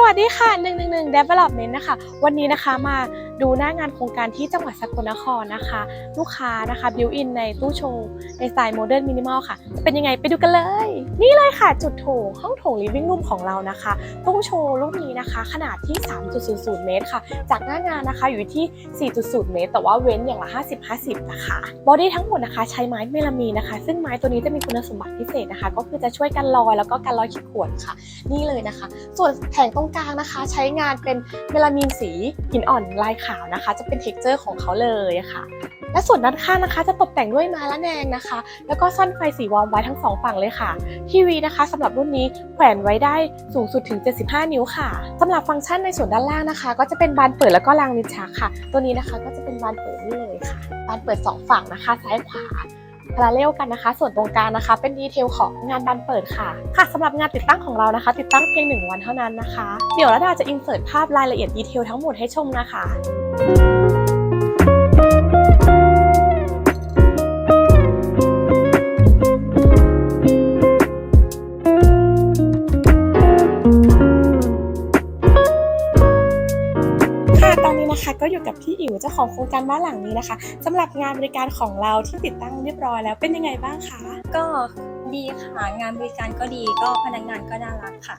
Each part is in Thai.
สวัสดีค่ะ 111 Development นะคะ วันนี้นะคะมา ดูหน้างานโครงการที่จังหวัดสกลนครนะคะ ลูกค้านะคะบิวอินในตู้โชว์ในสไตล์โมเดิร์นมินิมอลค่ะจะเป็นยังไงไปดูกันเลย นี่เลยค่ะจุดโถงห้องโถง living room ของเรานะคะตู้โชว์รุ่นนี้นะคะ ขนาดที่ 3.00 เมตรค่ะ จากหน้างานนะคะอยู่ที่ 4.0 เมตร แต่ว่าเว้นอย่างละ 50 50 นะคะบอดี้ทั้งหมดนะคะใช้ไม้เมลามีนนะคะ ซึ่งไม้ตัวนี้จะมีคุณสมบัติพิเศษนะคะ ก็คือจะช่วยกันรอยแล้วก็กันรอยขีดข่วนค่ะ นี่เลยนะคะ ส่วนแผงตรงกลางนะคะ ใช้งานเป็นเมลามีนสีหินอ่อนลายขาวนะคะ จะเป็นเท็กเจอร์ของเขาเลยค่ะ และส่วนด้านข้างนะคะ จะตกแต่งด้วยไม้ละแนงนะคะ แล้วก็ซ่อนไฟสีวอมไว้ทั้งสองฝั่งเลยค่ะ ทีวีนะคะสำหรับรุ่นนี้แขวนไว้ได้สูงสุดถึง 75 นิ้วค่ะสำหรับฟังก์ชันในส่วนด้านล่างนะคะ ก็จะเป็นบานเปิดแล้วก็รางลิ้นชักค่ะ ตัวนี้นะคะก็จะเป็นบานเปิดนี่เลยค่ะ บานเปิดสองฝั่งนะคะ ซ้ายขวา พาราเลลกันนะคะ ส่วนตรงกลางนะคะ เป็นดีเทลของงานบานเปิดค่ะ ค่ะสำหรับงานติดตั้งของเรานะคะ ติดตั้งเพียงหนึ่งวันเท่านั้นนะคะ เดี๋ยวระดาจะอินเสิร์ตภาพรายละเอียดดีเทลทั้งหมดให้ชมนะคะ ค่ะตอนนี้นะคะก็อยู่กับพี่อิ๋วเจ้าของโครงการบ้านหลังนี้นะคะสำหรับงานบริการของเราที่ติดตั้งเรียบร้อยแล้วเป็นยังไงบ้างคะก็ดีค่ะงานบริการก็ดีก็พนักงานก็น่ารักค่ะ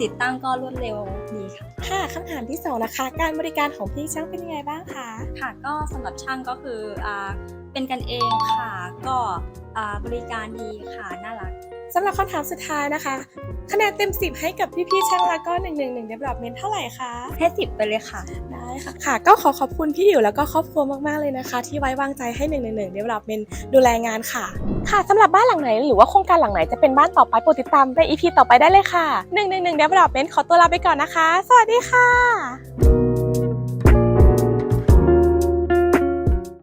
ติดตั้งก็รวดเร็วดีค่ะค่ะคำถามที่สองนะคะ การบริการของพี่ช่างเป็นยังไงบ้างคะค่ะ ก็สำหรับช่างก็คืออ่าเป็นกันเองค่ะ ก็อ่าบริการดีค่ะน่ารัก สำหรับคำถามสุดท้ายนะคะ คะแนนเต็ม 10 ให้กับพี่ๆช่างแล้วก็111 Development เท่าไหร่คะให้สิบไปเลยค่ะ ได้ค่ะค่ะ ก็ขอขอบคุณพี่อิ๋วแล้วก็ครอบครัวมากๆเลยนะคะ ที่ไว้วางใจให้ 111 Development ดูแลงานค่ะ ค่ะสำหรับบ้านหลังไหนหรือว่าโครงการหลังไหนจะเป็นบ้านต่อไปโปรดติดตามใน EP ต่อไปได้เลยค่ะ 111 Development ขอตัวลาไปก่อนนะคะ สวัสดีค่ะ